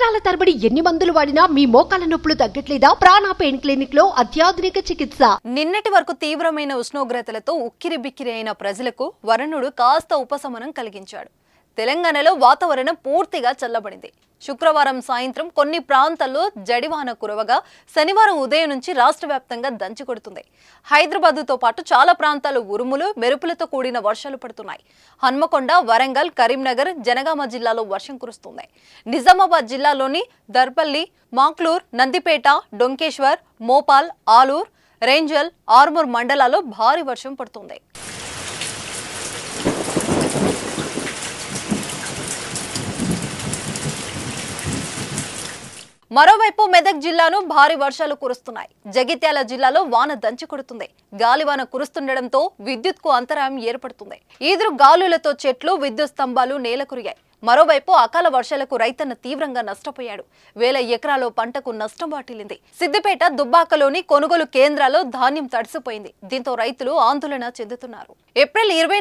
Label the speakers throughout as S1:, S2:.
S1: సంవత్సరాల తరబడి ఎన్ని మందులు వాడినా మీ మోకాల నొప్పులు తగ్గట్లేదా ప్రాణా పెయిన్ క్లినిక్ లో అత్యాధునిక చికిత్స
S2: నిన్నటి వరకు తీవ్రమైన ఉష్ణోగ్రతలతో ఉక్కిరి బిక్కిరి అయిన ప్రజలకు వరుణుడు కాస్త ఉపశమనం కలిగించాడు తెలంగాణలో వాతావరణం పూర్తిగా చల్లబడింది శుక్రవారం సాయంత్రం కొన్ని ప్రాంతాల్లో జడివాన కురవగా శనివారం ఉదయం నుంచి రాష్ట్ర వ్యాప్తంగా దంచి కొడుతుంది హైదరాబాదుతో పాటు చాలా ప్రాంతాలు ఉరుములు మెరుపులతో కూడిన వర్షాలు పడుతున్నాయి హన్మకొండ వరంగల్ కరీంనగర్ జనగామ జిల్లాలో వర్షం కురుస్తుంది నిజామాబాద్ జిల్లాలోని దర్పల్లి మాక్లూర్ నందిపేట డొంకేశ్వర్ మోపాల్ ఆలూర్ రేంజల్ ఆర్మూర్ మండలాల్లో భారీ వర్షం పడుతుంది మరోవైపు మెదక్ జిల్లాను భారీ వర్షాలు కురుస్తున్నాయి జగిత్యాల జిల్లాలో వాన దంచి కొడుతుంది గాలివాన కురుస్తుండటంతో విద్యుత్కు అంతరాయం ఏర్పడుతుంది ఈదురు గాలులతో చెట్లు విద్యుత్ స్తంభాలు కురిగాయి మరోవైపు అకాల వర్షాలకు రైతన్న తీవ్రంగా నష్టపోయాడు వేల ఎకరాల్లో పంటకు నష్టం వాటిల్లింది సిద్దిపేట దుబ్బాకలోని కొనుగోలు కేంద్రాల్లో ధాన్యం తడిసిపోయింది దీంతో రైతులు ఆందోళన చెందుతున్నారు ఏప్రిల్ ఇరవై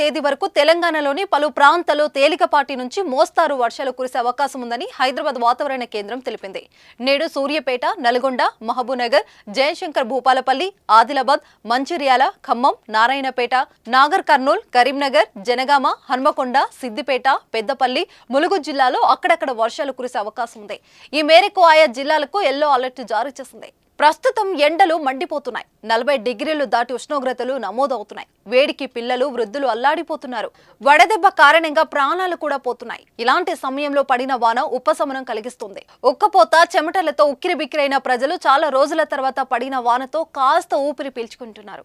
S2: తేదీ వరకు తెలంగాణలోని పలు ప్రాంతాల్లో తేలికపాటి నుంచి మోస్తారు వర్షాలు కురిసే అవకాశం ఉందని హైదరాబాద్ వాతావరణ కేంద్రం తెలిపింది నేడు సూర్యపేట నల్గొండ మహబూబ్నగర్ జయశంకర్ భూపాలపల్లి ఆదిలాబాద్ మంచిర్యాల ఖమ్మం నారాయణపేట నాగర్ కర్నూల్ కరీంనగర్ జనగామ హన్మకొండ సిద్దిపేట పెద్ద అనకాపల్లి ములుగు జిల్లాలో అక్కడక్కడ వర్షాలు కురిసే అవకాశం ఉంది ఈ మేరకు ఆయా జిల్లాలకు ఎల్లో అలర్ట్ జారీ చేసింది ప్రస్తుతం ఎండలు మండిపోతున్నాయి నలభై డిగ్రీలు దాటి ఉష్ణోగ్రతలు నమోదవుతున్నాయి వేడికి పిల్లలు వృద్ధులు అల్లాడిపోతున్నారు వడదెబ్బ కారణంగా ప్రాణాలు కూడా పోతున్నాయి ఇలాంటి సమయంలో పడిన వాన ఉపశమనం కలిగిస్తుంది ఉక్కపోత చెమటలతో ఉక్కిరిబిక్కిరైన ప్రజలు చాలా రోజుల తర్వాత పడిన వానతో కాస్త ఊపిరి పీల్చుకుంటున్నారు